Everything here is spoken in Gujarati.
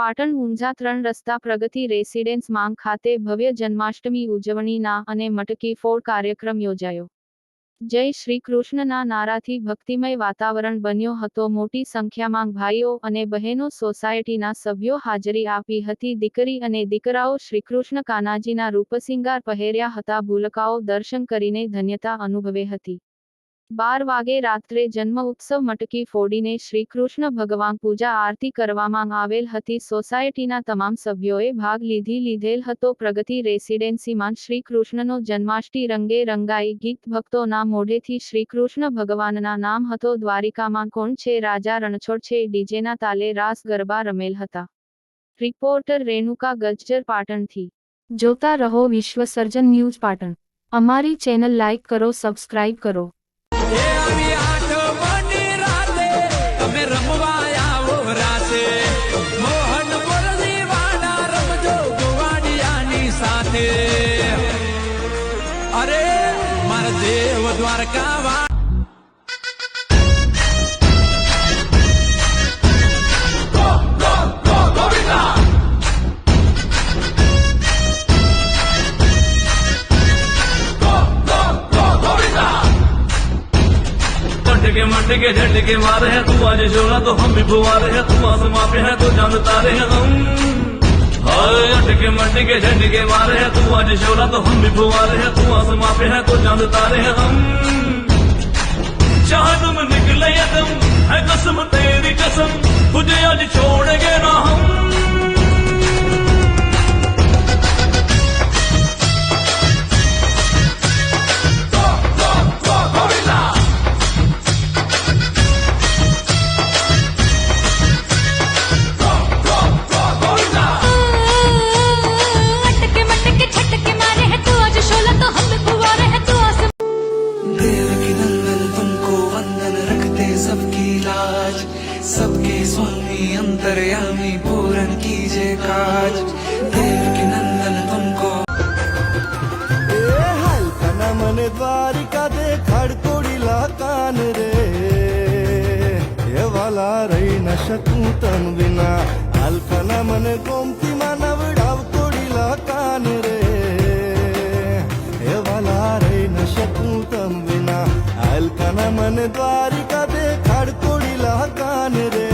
પાટણ ઊંઝા ત્રણ રસ્તા પ્રગતિ રેસિડેન્સ માંગ ખાતે ભવ્ય જન્માષ્ટમી ઉજવણીના અને મટકી ફોડ કાર્યક્રમ યોજાયો. જય શ્રી કૃષ્ણના નારાથી ભક્તિમય વાતાવરણ બન્યો હતો. મોટી સંખ્યામાં ભાઈઓ અને બહેનો સોસાયટીના સભ્યો હાજરી આપી હતી. દીકરી અને દીકરાઓ શ્રીકૃષ્ણ કાનાજીના રૂપસિંગાર પહેર્યા હતા. ભૂલકાઓ દર્શન કરીને ધન્યતા અનુભવે હતી. બાર વાગે રાત્રે જન્મ ઉત્સવ મટકી ફોડીને શ્રી કૃષ્ણ ભગવાન પૂજા આરતી કરવામાં આવેલ હતી. સોસાયટીના તમામ સભ્યોએ ભાગ લીધી. લીધેલ હતો પ્રગતિ રેસિડેન્સીમાં શ્રી કૃષ્ણનો જન્માષ્ટી રંગે રંગાઈ. ગીત ભક્તોના મોઢેથી શ્રી કૃષ્ણ ભગવાનના નામ હતો. દ્વારિકામાં કોણ છે? રાજા રણછોડ છે. ડીજેના તાલે રાસ ગરબા રમેલ હતા. રિપોર્ટર રેણુકા ગજ્જર પાટણથી જોતા રહો વિશ્વ સર્જન ન્યૂઝ પાટણ. અમારી ચેનલ લાઇક કરો, સબસ્ક્રાઇબ કરો. અરે મારા દેવ દ્વારકા વા मटके मटके झटके मारे हैं तू आज शोला तो हम भी फुवारे हैं तू आसमां पे है तो चांद तारे हैं हम हाय अटके मटके झटके मारे हैं तू आज शोला तो हम भी फुवारे हैं तू आसमां पे है तो चांद तारे हैं हम चाह तुम निकले यदम है कसम तेरी कसम तुझे आज छोड़ेंगे ना हम अंतर्यामी पूरन कीजे काज। देव के नंदन तुमको। मन द्वारिका दे खड़कोड़ीला कान रे। ये वाला रही न सकूँ तन बिना। अल्पना मन गोमती मानव डाव कोड़ीला कान रे। ये वाला रही न सकूँ तन बिना। अल्पना मन द्वारिका दे खड़कोड़ीला कान रे।